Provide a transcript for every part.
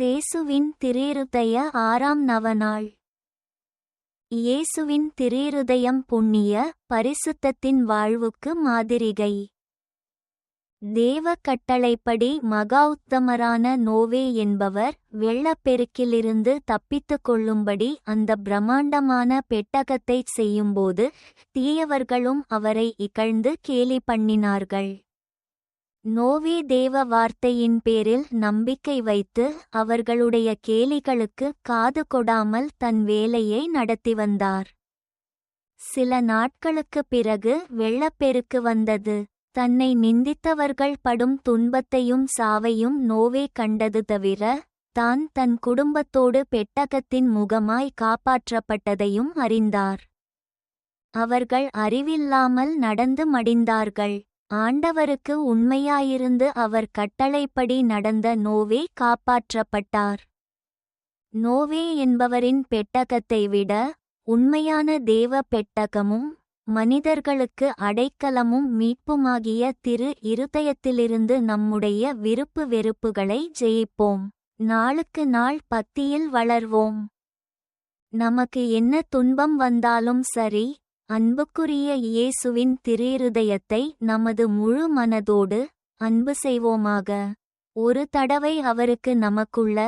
சேசுவின் திரேருதய ஆறாம் நவநாள். இயேசுவின் திரேருதயம் புண்ணிய பரிசுத்தத்தின் வாழ்வுக்கு மாதிரிகை. தேவ கட்டளைப்படி மகா உத்தமரான நோவே என்பவர் வெள்ளப்பெருக்கிலிருந்து தப்பித்துக் கொள்ளும்படி அந்த பிரம்மாண்டமான பெட்டகத்தைச் செய்யும்போது தீயவர்களும் அவரை இகழ்ந்து கேலி பண்ணினார்கள். நோவே தேவ வார்த்தையின் பேரில் நம்பிக்கை வைத்து அவர்களுடைய கேலிகளுக்கு காது கொடாமல் தன் வேலையை நடத்தி வந்தார். சில நாட்களுக்குப் பிறகு வெள்ளப்பெருக்கு வந்தது. தன்னை நிந்தித்தவர்கள் படும் துன்பத்தையும் சாவையும் நோவே கண்டது தவிர தான் தன் குடும்பத்தோடு பெட்டகத்தின் முகமாய் காப்பாற்றப்பட்டதையும் அறிந்தார். அவர்கள் அறிவில்லாமல் நடந்து மடிந்தார்கள். ஆண்டவருக்கு உண்மையாயிருந்து அவர் கட்டளைப்படி நடந்த நோவே காப்பாற்றப்பட்டார். நோவே என்பவரின் பெட்டகத்தை விட உண்மையான தேவ பெட்டகமும் மனிதர்களுக்கு அடைக்கலமும் மீட்புமாகிய திரு இருதயத்திலிருந்து நம்முடைய விருப்பு வெறுப்புகளை ஜெயிப்போம். நாளுக்கு நாள் பத்தியில் வளர்வோம். நமக்கு என்ன துன்பம் வந்தாலும் சரி அன்புக்குரிய இயேசுவின் திரீருதயத்தை நமது முழு மனதோடு அன்பு செய்வோமாக. ஒரு தடவை அவருக்கு நமக்குள்ள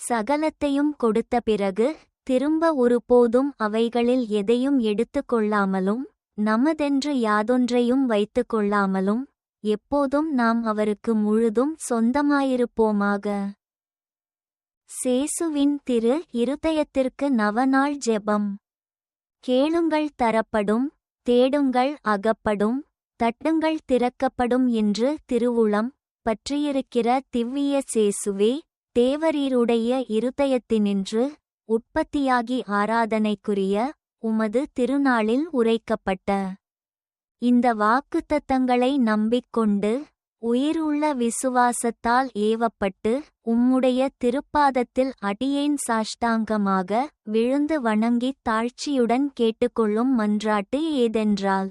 சகலத்தையும் கொடுத்த பிறகு திரும்ப ஒருபோதும் அவைகளில் எதையும் எடுத்துக்கொள்ளாமலும் நமதென்று யாதொன்றையும் வைத்துக் கொள்ளாமலும் எப்போதும் நாம் அவருக்கு முழுதும் சொந்தமாயிருப்போமாக. சேசுவின் திரு இருதயத்திற்கு நவநாள் ஜெபம். கேளுங்கள் தரப்படும் தேடுங்கள் அகப்படும் தட்டுங்கள் திறக்கப்படும் என்று திருவுளம் பற்றியிருக்கிற திவ்விய சேசுவே தேவரீருடைய இருதயத்தினின்று உற்பத்தியாகி ஆராதனைக்குரிய உமது திருநாளில் உரைக்கப்பட்ட இந்த வாக்குத்தத்தங்களை நம்பிக்கொண்டு உயிருள்ள விசுவாசத்தால் ஏவப்பட்டு உம்முடைய திருப்பாதத்தில் அடியேன் சாஷ்டாங்கமாக விழுந்து வணங்கித் தாழ்ச்சியுடன் கேட்டுக்கொள்ளும் மன்றாட்டு ஏதென்றால்.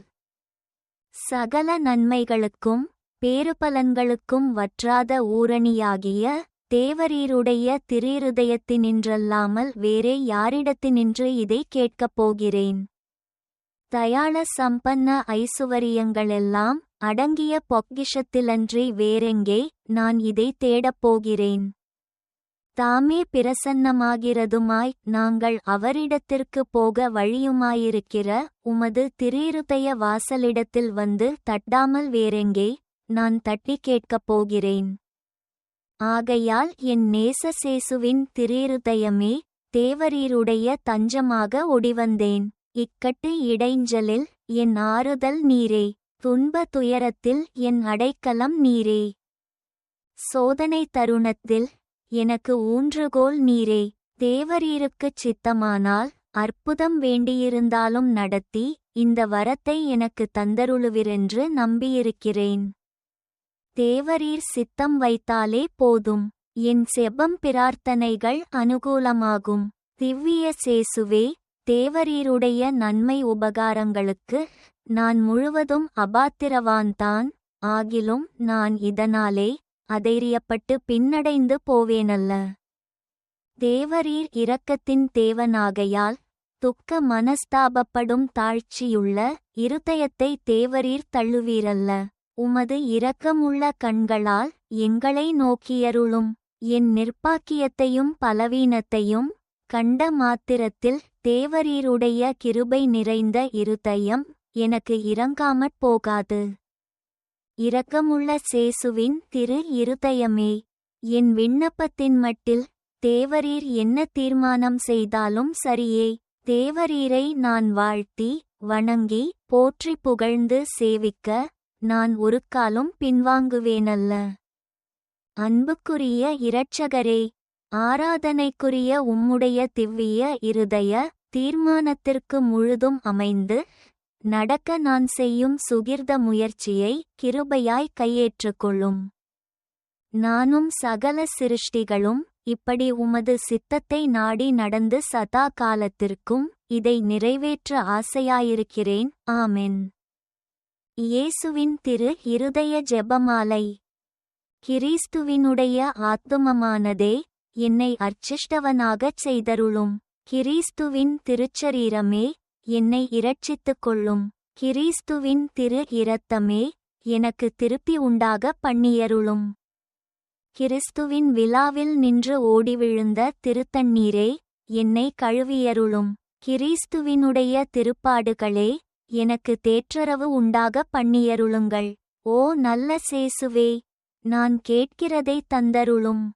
சகல நன்மைகளுக்கும் பேறுபலன்களுக்கும் வற்றாத ஊரணியாகிய தேவரீருடைய திரிருதயத்தினின்றல்லாமல் வேறே யாரிடத்தினின்று இதை கேட்கப் போகிறேன். தயாள சம்பன்ன ஐசுவரியங்களெல்லாம் அடங்கிய பொக்கிஷத்திலன்றி வேறெங்கே நான் இதை தேடப் போகிறேன். தாமே பிரசன்னமாகிறதுமாய் நாங்கள் அவரிடத்திற்கு போக வழியுமாயிருக்கிற உமது திரீருதய வாசலிடத்தில் வந்து தட்டாமல் வேறெங்கே நான் தட்டி கேட்கப் போகிறேன். ஆகையால் என் நேசசேசுவின் திரீருதயமே தேவரீருடைய தஞ்சமாக ஒடிவந்தேன். இக்கட்டு இடைஞ்சலில் என் ஆறுதல் நீரே. துன்ப துயரத்தில் என் அடைக்கலம் நீரே. சோதனை தருணத்தில் எனக்கு ஊன்றுகோல் நீரே. தேவரீருக்குச் சித்தமானால் அற்புதம் வேண்டியிருந்தாலும் நடத்தி இந்த வரத்தை எனக்கு தந்தருளுவிரென்று நம்பியிருக்கிறேன். தேவரீர் சித்தம் வைத்தாலே போதும். என் செபம் பிரார்த்தனைகள் அனுகூலமாகும். திவ்விய சேசுவே தேவரீருடைய நன்மை உபகாரங்களுக்கு நான் முழுவதும் அபாத்திரவான்தான் ஆகிலும் நான் இதனாலே அதைரியப்பட்டு பின்னடைந்து போவேனல்ல. தேவரீர் இரக்கத்தின் தேவனாகையால் துக்க மனஸ்தாபப்படும் தாழ்ச்சியுள்ள இருதயத்தை தேவரீர் தள்ளுவீரல்ல. உமது இரக்கமுள்ள கண்களால் எங்களை நோக்கியருளும். என் நிர்ப்பாக்கியத்தையும் பலவீனத்தையும் கண்ட மாத்திரத்தில் தேவரீருடைய கிருபை நிறைந்த இருதயம் எனக்கு இறங்காமற் போகாது. இரக்கமுள்ள சேசுவின் திரு இருதயமே என் விண்ணப்பத்தின் மட்டில் தேவரீர் என்ன தீர்மானம் செய்தாலும் சரியே. தேவரீரை நான் வாழ்த்தி வணங்கி போற்றி புகழ்ந்து சேவிக்க நான் ஒரு காலும் பின்வாங்குவேனல்ல. அன்புக்குரிய இரட்சகரே ஆராதனைக்குரிய உம்முடைய திவ்விய இருதய தீர்மானத்திற்கு முழுதும் அமைந்து நடக்க நான் செய்யும் சுகிர்த முயற்சியை கிருபையாய் கையேற்றுக்கொள்ளும். நானும் சகல சிருஷ்டிகளும் இப்படி உமது சித்தத்தை நாடி நடந்து சதா காலத்திற்கும் இதை நிறைவேற்ற ஆசையாயிருக்கிறேன். ஆமென். இயேசுவின் திரு இருதய ஜெபமாலை. கிறிஸ்துவினுடைய ஆத்துமமானதே என்னை அர்ச்சிஷ்டவனாகச் செய்தருளும். கிறிஸ்துவின் திருச்சரீரமே என்னை இரட்சித்துக் கொள்ளும். கிறிஸ்துவின் திரு இரத்தமே எனக்கு திருப்பி உண்டாக பண்ணியருளும். கிறிஸ்துவின் விழாவில் நின்று ஓடி விழுந்த திருத்தண்ணீரே என்னை கழுவியருளும். கிறிஸ்துவினுடைய திருப்பாடுகளே எனக்கு தேற்றரவு உண்டாக பண்ணியருளுங்கள். ஓ நல்ல சேசுவே நான் கேட்கிறதை தந்தருளும்.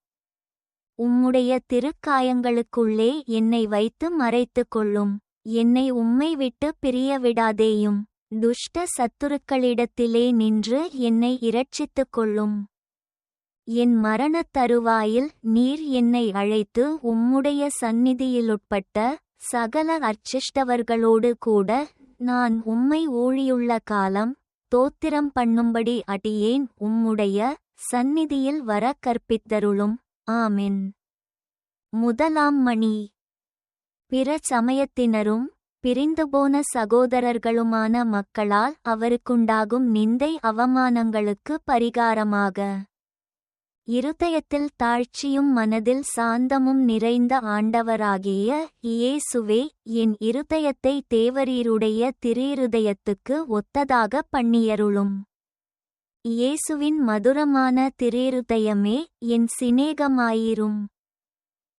உம்முடைய திருக்காயங்களுக்குள்ளே என்னை வைத்து மறைத்துக் கொள்ளும். என்னை உம்மை விட்டு பிரிய விடாதேயும். துஷ்ட சத்துருக்களிடத்திலே நின்று என்னை இரட்சித்துக் கொள்ளும். என் மரணத் தருவாயில் நீர் என்னை அழைத்து உம்முடைய சந்நிதியிலுட்பட்ட சகல அர்ச்சிஷ்டவர்களோடு கூட நான் உம்மை ஊழியுள்ள காலம் தோத்திரம் பண்ணும்படி அடியேன் உம்முடைய சந்நிதியில் வர கற்பித்தருளும். ஆமென். முதலாம் மணி. பிற சமயத்தினரும் பிரிந்துபோன சகோதரர்களுமான மக்களால் அவருக்குண்டாகும் நிந்தை அவமானங்களுக்கு பரிகாரமாக. இருதயத்தில் தாழ்ச்சியும் மனதில் சாந்தமும் நிறைந்த ஆண்டவராகிய இயேசுவே என் இருதயத்தை தேவரீருடைய திரீருதயத்துக்கு ஒத்ததாக பண்ணியருளும். இயேசுவின் மதுரமான திரீருதயமே என் சிநேகமாயிரும்.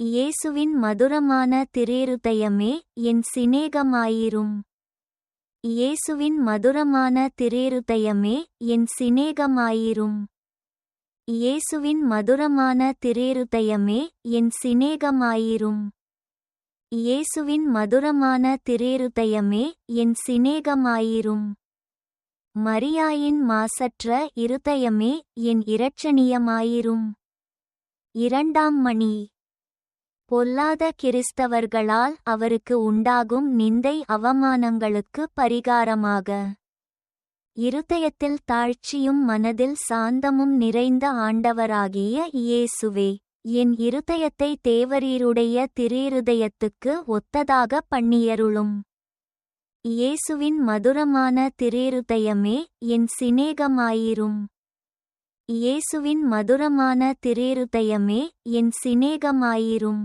இயேசுவின் மதுரமான திரேருதயமே என் சிநேகமாயிரும். இயேசுவின் மதுரமான திரேருதயமே என் சிநேகமாயிரும். இயேசுவின் மதுரமான திரேருதயமே என் சிநேகமாயிரும். இயேசுவின் மதுரமான திரேருதயமே என் சிநேகமாயிரும். மரியாயின் மாசற்ற இருதயமே என் இரட்சணியமாயிரும். இரண்டாம் மணி. பொல்லாத கிறிஸ்தவர்களால் அவருக்கு உண்டாகும் நிந்தை அவமானங்களுக்கு பரிகாரமாக. இருதயத்தில் தாழ்ச்சியும் மனதில் சாந்தமும் நிறைந்த ஆண்டவராகிய இயேசுவே என் இருதயத்தை தேவரீருடைய திரேருதயத்துக்கு ஒத்ததாக பண்ணியருளும். இயேசுவின் மதுரமான திரேருதயமே என் சிநேகமாயிரும். இயேசுவின் மதுரமான திரேருதயமே என் சிநேகமாயிரும்.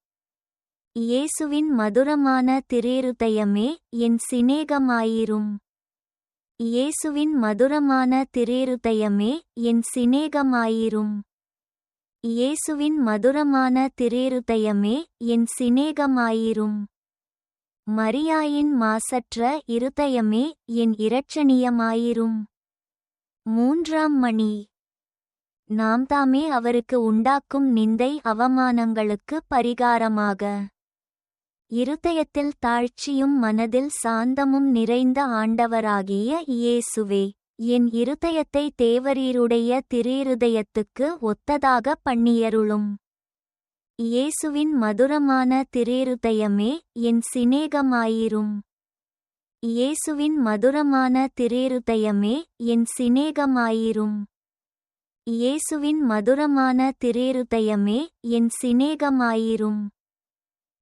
இயேசுவின் மதுரமான திரேருதயமே என் சிநேகமாயிரும். இயேசுவின் மதுரமான திரேருதயமே என் சிநேகமாயிரும். இயேசுவின் மதுரமான திரேருதயமே என் சிநேகமாயிரும். மரியாயின் மாசற்ற இருதயமே என் இரட்சணியமாயிரும். மூன்றாம் மணி. நாம் தாமே அவருக்கு உண்டாக்கும் நிந்தை அவமானங்களுக்கு பரிகாரமாக. இருதயத்தில் தாழ்ச்சியும் மனதில் சாந்தமும் நிறைந்த ஆண்டவராகிய இயேசுவே என் இருதயத்தை தேவரீருடைய திரேருதயத்துக்கு ஒத்ததாக பண்ணியருளும். இயேசுவின் மதுரமான திரேருதயமே என் சிநேகமாயிரும். இயேசுவின் மதுரமான திரேருதயமே என் சிநேகமாயிரும். இயேசுவின் மதுரமான திரேருதயமே என் சிநேகமாயிரும்.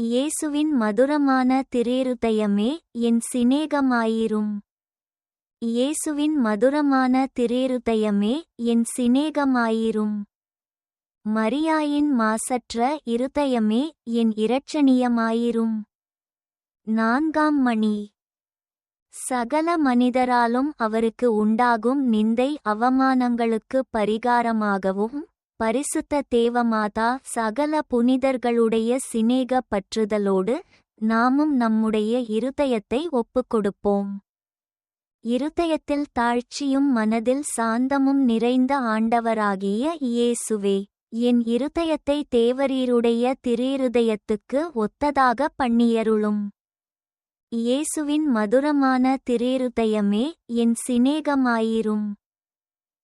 இயேசுவின் மதுரமான திரேருதயமே என் சிநேகமாயிரும். இயேசுவின் மதுரமான திரேருதயமே என் சிநேகமாயிரும். மரியாயின் மாசற்ற இருதயமே என் இரட்சணியமாயிரும். நான்காம் மணி. சகல மனிதராலும் அவருக்கு உண்டாகும் நிந்தை அவமானங்களுக்கு பரிகாரமாகவும் பரிசுத்த தேவமாதா சகல புனிதர்களுடைய சிநேக பற்றுதலோடு நாமும் நம்முடைய இருதயத்தை ஒப்புக்கொடுப்போம். இருதயத்தில் தாழ்ச்சியும் மனதில் சாந்தமும் நிறைந்த ஆண்டவராகிய இயேசுவே என் இருதயத்தை தேவரீருடைய திரேருதயத்துக்கு ஒத்ததாக பண்ணியருளும். இயேசுவின் மதுரமான திரேருதயமே என் சிநேகமாயிரும்.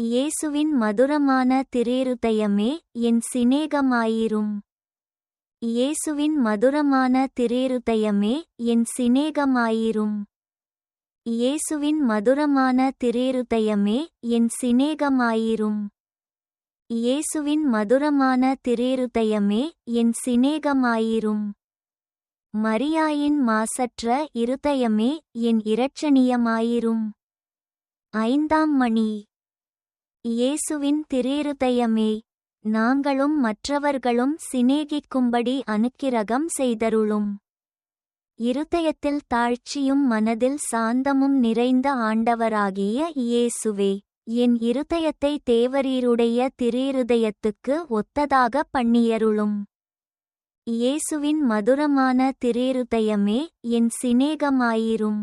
இயேசுவின் மதுரமான திரேருதயமே என் சிநேகமாயிரும். இயேசுவின் மதுரமான திரேருதயமே என் சிநேகமாயிரும். இயேசுவின் மதுரமான திரேருதயமே என் சிநேகமாயிரும். இயேசுவின் மதுரமான திரேருதயமே என் சிநேகமாயிரும். மரியாயின் மாசற்ற இருதயமே என் இரட்சணியமாயிரும். ஐந்தாம் மணி. இயேசுவின் திரேருதயமே நாங்களும் மற்றவர்களும் சிநேகிக்கும்படி அனுக்கிரகம் செய்தருளும். இருதயத்தில் தாழ்ச்சியும் மனதில் சாந்தமும் நிறைந்த ஆண்டவராகிய இயேசுவே என் இருதயத்தை தேவரீருடைய திரேருதயத்துக்கு ஒத்ததாக பண்ணியருளும். இயேசுவின் மதுரமான திரேருதயமே என் சிநேகமாயிரும்.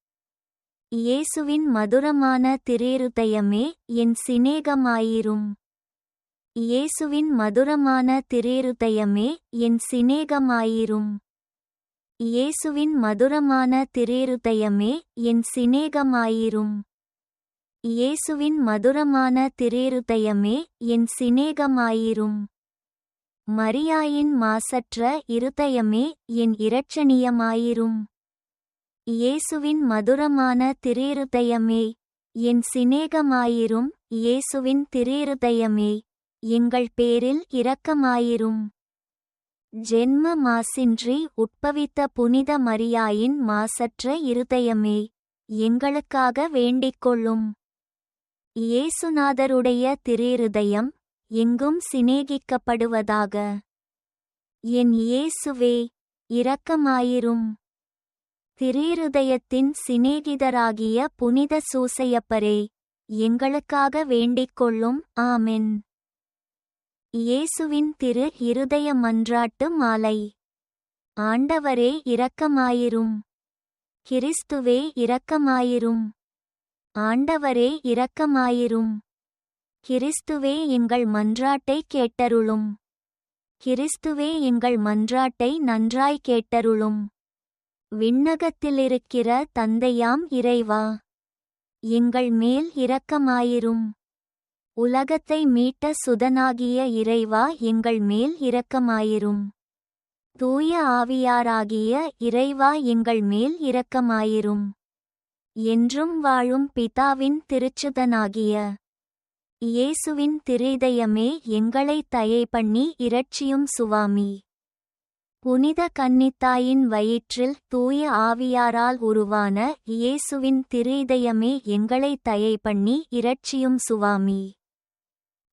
இயேசுவின் மதுரமான திரேருதயமே என் சிநேகமாயிரும். இயேசுவின் மதுரமான திரேருதயமே என் சிநேகமாயிரும். இயேசுவின் மதுரமான திரேருதயமே என் சிநேகமாயிரும். இயேசுவின் மதுரமான திரேருதயமே என் சிநேகமாயிரும். மரியாயின் மாசற்ற இருதயமே என் இரட்சணியமாயிரும். இயேசுவின் மதுரமான திரேருதயமே என் சிநேகமாயிரும். இயேசுவின் திரேருதயமே எங்கள் பேரில் இரக்கமாயிரும். ஜென்ம மாசின்றி உட்பவித்த புனித மரியாயின் மாசற்ற இருதயமே எங்களுக்காக வேண்டிக்கொள்ளும். இயேசுநாதருடைய திரேருதயம் எங்கும் சிநேகிக்கப்படுவதாக. என் இயேசுவே இரக்கமாயிரும். திரீருதயத்தின் சிநேகிதராகிய புனித சூசையப்பரே எங்களுக்காக வேண்டிக்கொள்ளும் ஆமென். இயேசுவின் திரு இருதய மன்றாட்டு மாலை. ஆண்டவரே இரக்கமாயிரும். கிறிஸ்துவே இரக்கமாயிரும். ஆண்டவரே இரக்கமாயிரும். கிறிஸ்துவே எங்கள் மன்றாட்டை கேட்டருளும். கிறிஸ்துவே எங்கள் மன்றாட்டை நன்றாய் கேட்டருளும். விண்ணகத்திலிருக்கிற தந்தையாம் இறைவா. எங்கள் மேல் இரக்கமாயிரும். உலகத்தை மீட்ட சுதனாகிய இறைவா எங்கள் மேல் இரக்கமாயிரும். தூய ஆவியாராகிய இறைவா எங்கள் மேல் இரக்கமாயிரும். என்றும் வாழும் பிதாவின் திருச்சுதனாகிய இயேசுவின் திரிதயமே எங்களை தயை பண்ணி இரட்சியும் சுவாமி. புனித கன்னித்தாயின் வயிற்றில் தூய ஆவியாரால் உருவான இயேசுவின் திரிதயமே எங்களை தயை பண்ணி இரட்சியும் சுவாமி.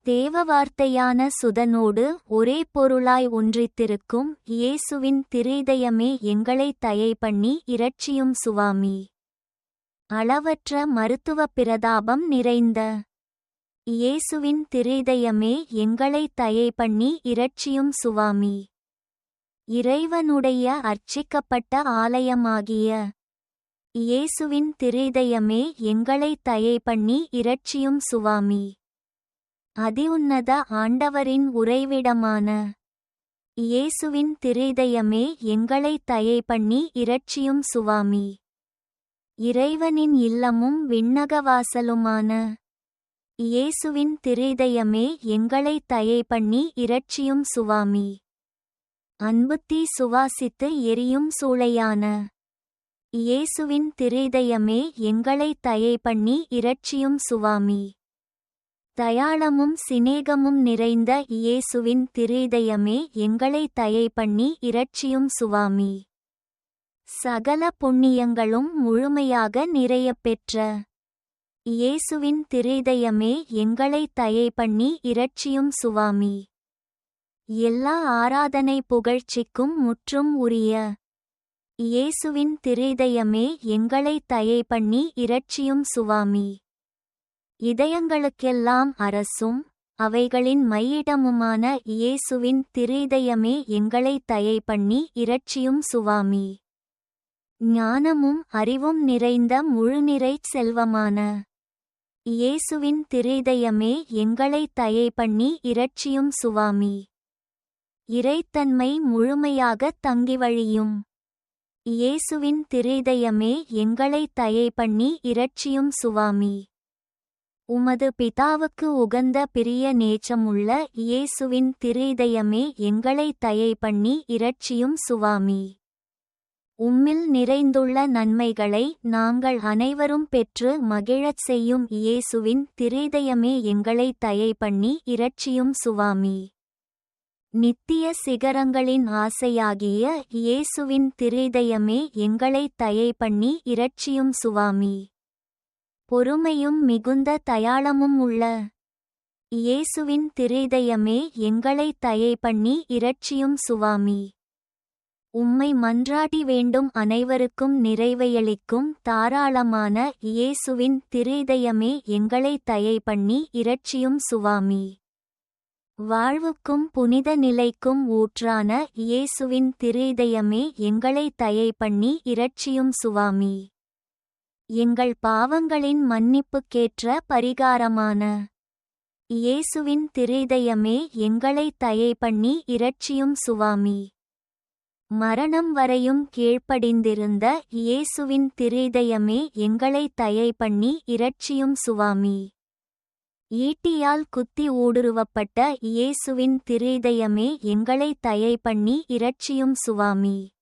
தேவ வார்த்தையான சுதனோடு ஒரே பொருளாய் ஒன்றித்திருக்கும் இயேசுவின் திரிதயமே எங்களை தயை பண்ணி இரட்சியும் சுவாமி. அளவற்ற மருத்துவப் பிரதாபம் நிறைந்த இயேசுவின் திரிதயமே எங்களை தயை பண்ணி இரட்சியும் சுவாமி. இறைவனுடைய அர்ச்சிக்கப்பட்ட ஆலயமாகிய இயேசுவின் திரிதயமே எங்களை தயை பண்ணி இரட்சியும் சுவாமி. அதிஉன்னத ஆண்டவரின் உறைவிடமான இயேசுவின் திரிதயமே எங்களை தயை பண்ணி இரட்சியும் சுவாமி. இறைவனின் இல்லமும் விண்ணகவாசலுமான இயேசுவின் திரிதயமே எங்களை தயை பண்ணி இரட்சியும் சுவாமி. அன்புத்தீ சுவாசித்து எரியும் சூளையான. இயேசுவின் திரிதயமே எங்களை தயை பண்ணி இரட்சியும் சுவாமி. தயாளமும் சிநேகமும் நிறைந்த இயேசுவின் திரிதயமே எங்களை தயை பண்ணி இரட்சியும் சுவாமி. சகல புண்ணியங்களும் முழுமையாக நிறையப் பெற்ற. இயேசுவின் திரிதயமே எங்களை தயை பண்ணி இரட்சியும் சுவாமி. எல்லா ஆராதனை புகழ்ச்சிக்கும் முற்றும் உரிய இயேசுவின் திரிதயமே எங்களை தயை பண்ணி இரட்சியும் சுவாமி. இதயங்களுக்கெல்லாம் அரசும் அவைகளின் மையிடமுமான இயேசுவின் திரிதயமே எங்களை தயை பண்ணி இரட்சியும் சுவாமி. ஞானமும் அறிவும் நிறைந்த முழுநிறைச் செல்வமான இயேசுவின் திரிதயமே எங்களை தயை பண்ணி இரட்சியும் சுவாமி. இறைத்தன்மை முழுமையாகத் தங்கி வழியும் இயேசுவின் திரிதயமே எங்களை தயை பண்ணி இரட்சியும் சுவாமி. உமது பிதாவுக்கு உகந்த பிரிய நேச்சமுள்ள இயேசுவின் திரிதயமே எங்களை தயை பண்ணி இரட்சியும் சுவாமி. உம்மில் நிறைந்துள்ள நன்மைகளை நாங்கள் அனைவரும் பெற்று மகிழச் செய்யும் இயேசுவின் திரிதயமே எங்களை தயை பண்ணி இரட்சியும் சுவாமி. நித்திய சிகரங்களின் ஆசையாகிய இயேசுவின் திரிதயமே எங்களை தயை பண்ணி இரட்சியும் சுவாமி. பொறுமையும் மிகுந்த தயாளமும் உள்ள இயேசுவின் திரிதயமே எங்களை தயை பண்ணி இரட்சியும் சுவாமி. உம்மை மன்றாடி வேண்டும் அனைவருக்கும் நிறைவையளிக்கும் தாராளமான இயேசுவின் திரிதயமே எங்களை தயை பண்ணி இரட்சியும் சுவாமி. வாழ்வுக்கும் புனித நிலைக்கும் ஊற்றான இயேசுவின் திரிதயமே எங்களை தயை பண்ணி இரட்சியும் சுவாமி. எங்கள் பாவங்களின் மன்னிப்புக்கேற்ற பரிகாரமான இயேசுவின் திரிதயமே எங்களை தயை பண்ணி இரட்சியும் சுவாமி. மரணம் வரையும் கீழ்ப்படிந்திருந்த இயேசுவின் திரிதயமே எங்களை தயை பண்ணி இரட்சியும் சுவாமி. ஈட்டியால் குத்தி ஊடுருவப்பட்ட இயேசுவின் திரிதயமே எங்களை தயை பண்ணி இரட்சியும் சுவாமி.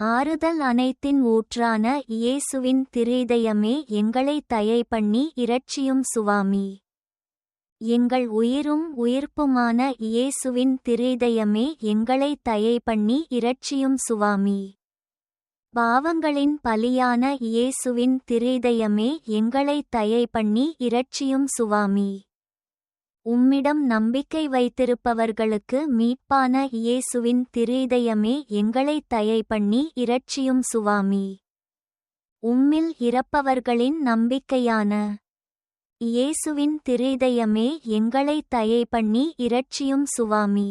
ஆறுதல் அனைத்தின் ஊற்றான இயேசுவின் திரிதயமே எங்களை தயை பண்ணி இரட்சியும் சுவாமி. எங்கள் உயிரும் உயிர்ப்புமான இயேசுவின் திரிதயமே எங்களை தயை பண்ணி இரட்சியும் சுவாமி. பாவங்களின் பலியான இயேசுவின் திரிதயமே எங்களை தயை பண்ணி இரட்சியும் சுவாமி. உம்மிடம் நம்பிக்கை வைத்திருப்பவர்களுக்கு மீட்பான இயேசுவின் திரிதயமே எங்களை தயை பண்ணி இரட்சியும் சுவாமி. உம்மில் இறப்பவர்களின் நம்பிக்கையான இயேசுவின் திரிதயமே எங்களை தயை பண்ணி இரட்சியும் சுவாமி.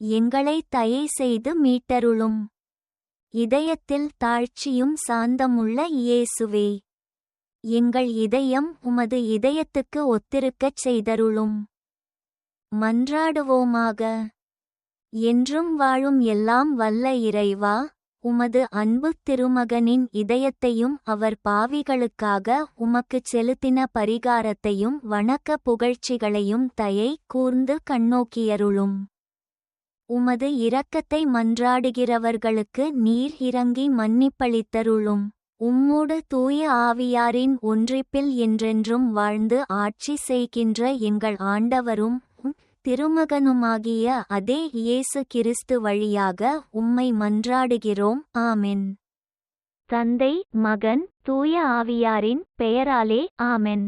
எங்களை தயை செய்து மீட்டருளும். இதயத்தில் தாழ்ச்சியும் சாந்தமுள்ள இயேசுவே எங்கள் இதயம் உமது இதயத்துக்கு ஒத்திருக்கச் செய்தருளும். மன்றாடுவோமாக. என்றும் வாழும் எல்லாம் வல்ல இறைவா உமது அன்பு திருமகனின் இதயத்தையும் அவர் பாவிகளுக்காக உமக்குச் செலுத்தின பரிகாரத்தையும் வணக்க புகழ்ச்சிகளையும் தயை கூர்ந்து கண்ணோக்கியருளும். உமது இரக்கத்தை மன்றாடுகிறவர்களுக்கு நீர் இறங்கி மன்னிப்பளித்தருளும். உம்மோடு தூய ஆவியாரின் ஒன்றிப்பில் என்றென்றும் வாழ்ந்து ஆட்சி செய்கின்ற எங்கள் ஆண்டவரும் உம் திருமகனுமாகிய அதே இயேசு கிறிஸ்து வழியாக உம்மை மன்றாடுகிறோம். ஆமென். தந்தை மகன் தூய ஆவியாரின் பெயராலே ஆமென்.